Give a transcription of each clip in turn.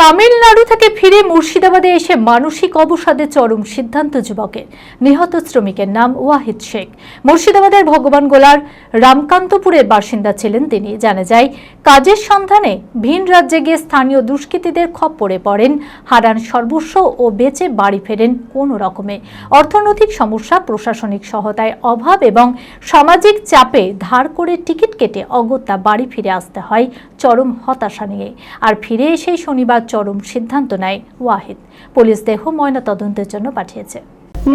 তামিলনাড়ু থেকে ফিরে মুর্শিদাবাদে এসে মানসিক অবসাদে চরম সিদ্ধান্ত যুবকের। নিহত শ্রমিকের নাম ওয়াহিদ শেখ। মুর্শিদাবাদের ভগবান গোলার রামকান্তপুরের বাসিন্দা ছিলেন তিনি। জানা যায়, কাজের সন্ধানে ভিন রাজ্যে গিয়ে স্থানীয় দুষ্কৃতীদের খপ্পরে পড়েন, হারান সর্বস্ব ও বেঁচে বাড়ি ফেরেন কোনো রকমে। অর্থনৈতিক সমস্যা, প্রশাসনিক সহায়তায় অভাব এবং সামাজিক চাপে ধার করে টিকিট কেটে অগত্যা বাড়ি ফিরে আসতে হয় চরম হতাশা নিয়ে। আর ফিরে এসেই শনিবার চরম সিদ্ধান্ত নেয় ওয়াহিদ। পুলিশ দেহ ময়না তদন্তের জন্য পাঠিয়েছে।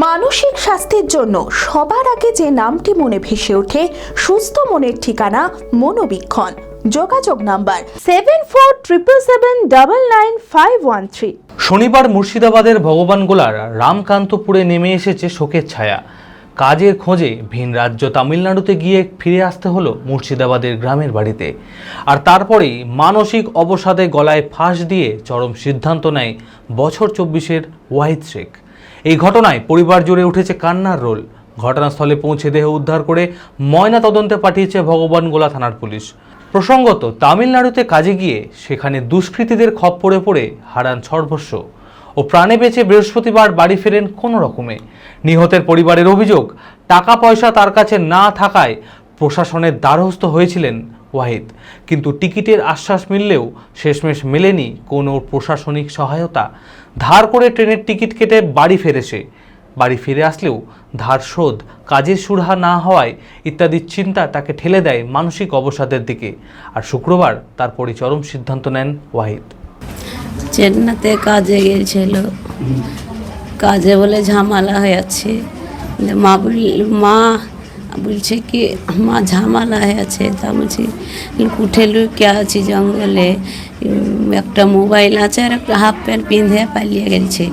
মানসিক স্বাস্থ্যের জন্য সবার আগে যে নামটি মনে ভেসে ওঠে সুস্থ মনের ঠিকানা মনোবীক্ষণ। যোগাযোগ number seven four triple seven double nine five one three শনিবার মুর্শিদাবাদের ভগবানগোলার রামকান্তপুরে নেমে এসেছে শোকের ছায়া। কাজের খোঁজে ভিন রাজ্য তামিলনাড়ুতে গিয়ে ফিরে আসতে হলো মুর্শিদাবাদের গ্রামের বাড়িতে। আর তারপরেই মানসিক অবসাদে গলায় ফাঁস দিয়ে চরম সিদ্ধান্ত নেয় বছর চব্বিশের ওয়াহিদ শেখ। এই ঘটনায় পরিবার জুড়ে উঠেছে কান্নার রোল। ঘটনাস্থলে পৌঁছে দেহ উদ্ধার করে ময়না তদন্তে পাঠিয়েছে ভগবানগোলা থানার পুলিশ। প্রসঙ্গত, তামিলনাড়ুতে কাজে গিয়ে সেখানে দুষ্কৃতীদের খপ্পরে পড়ে হারান সর্বস্ব। ও প্রাণে বেঁচে বৃহস্পতিবার বাড়ি ফেরেন কোনো রকমে। নিহতের পরিবারের অভিযোগ টাকা পয়সা তার কাছে না থাকায় প্রশাসনের দ্বারস্থ হয়েছিলেন ওয়াহিদ। কিন্তু টিকিটের আশ্বাস মিললেও শেষমেশ মেলেনি কোনো প্রশাসনিক সহায়তা। ধার করে ট্রেনের টিকিট কেটে বাড়ি ফেরেছে। বাড়ি ফিরে আসলেও ধার শোধ, কাজের সুরাহা না হওয়ায় ইত্যাদি চিন্তা তাকে ঠেলে দেয় মানসিক অবসাদের দিকে। আর শুক্রবার তারপরই চরম সিদ্ধান্ত নেন ওয়াহিদ। চেন্নাতে কাজে গিয়েছিল। কাজে বলে ঝামেলা হয়ে আছে মা মা বলছে কি, মা ঝামেলা হয়ে আছে তা বলছি উঠে লুকে আছি জঙ্গলে। একটা মোবাইল আছে আর একটা হাফ প্যান্ট পিঁধে পালিয়ে গেছে।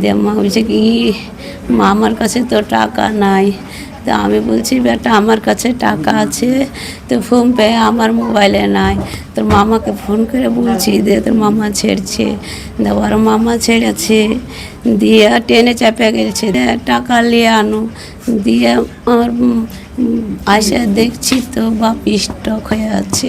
দিয়ে মা বলছে কি মা আমার কাছে তো টাকা নাই। তা আমি বলছি, বেটা, আমার কাছে টাকা আছে, তো ফোন পে, আমার মোবাইলে নাই। তোর মামাকে ফোন করে বলছি, দে, তোর মামা ছেড়ছে। দেওয়ার মামা ছেড়েছে। দিয়ে ট্রেনে চাপে গেছে। টাকা নিয়ে আনো। দিয়ে আমার আসে দেখছি তো বাপ স্টক হয়ে আছে।